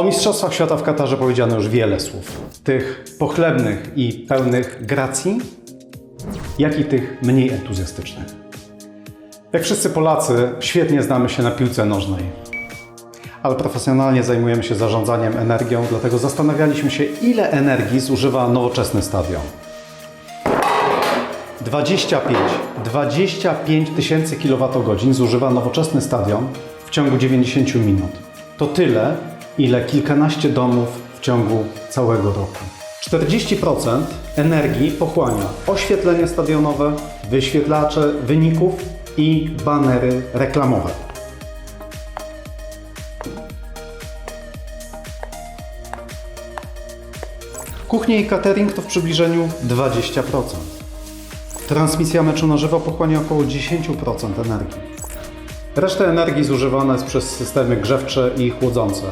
O Mistrzostwach Świata w Katarze powiedziano już wiele słów. Tych pochlebnych i pełnych gracji, jak i tych mniej entuzjastycznych. Jak wszyscy Polacy, świetnie znamy się na piłce nożnej. Ale profesjonalnie zajmujemy się zarządzaniem energią, dlatego zastanawialiśmy się, ile energii zużywa nowoczesny stadion. 25, 25 tysięcy kWh zużywa nowoczesny stadion w ciągu 90 minut. To tyle, ile kilkanaście domów w ciągu całego roku. 40% energii pochłania oświetlenie stadionowe, wyświetlacze wyników i banery reklamowe. Kuchnia i catering to w przybliżeniu 20%. Transmisja meczu na żywo pochłania około 10% energii. Resztę energii zużywana jest przez systemy grzewcze i chłodzące.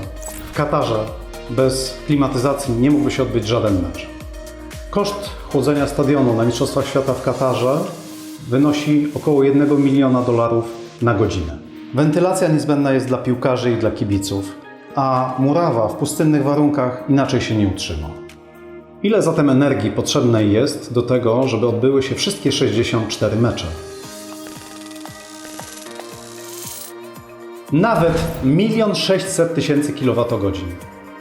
Katarze bez klimatyzacji nie mógłby się odbyć żaden mecz. Koszt chłodzenia stadionu na Mistrzostwach Świata w Katarze wynosi około 1 miliona dolarów na godzinę. Wentylacja niezbędna jest dla piłkarzy i dla kibiców, a murawa w pustynnych warunkach inaczej się nie utrzyma. Ile zatem energii potrzebnej jest do tego, żeby odbyły się wszystkie 64 mecze? Nawet 1 600 tysięcy kilowatogodzin.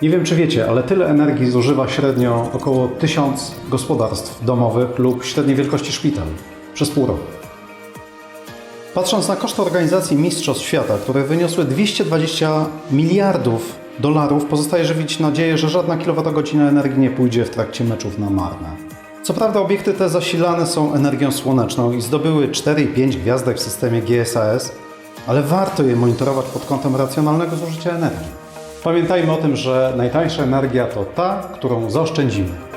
Nie wiem, czy wiecie, ale tyle energii zużywa średnio około 1000 gospodarstw domowych lub średniej wielkości szpital przez pół roku. Patrząc na koszt organizacji Mistrzostw Świata, które wyniosły 220 miliardów dolarów, pozostaje żywić nadzieję, że żadna kilowatogodzina energii nie pójdzie w trakcie meczów na marne. Co prawda obiekty te zasilane są energią słoneczną i zdobyły 4 i 5 gwiazdek w systemie GSAS, ale warto je monitorować pod kątem racjonalnego zużycia energii. Pamiętajmy o tym, że najtańsza energia to ta, którą zaoszczędzimy.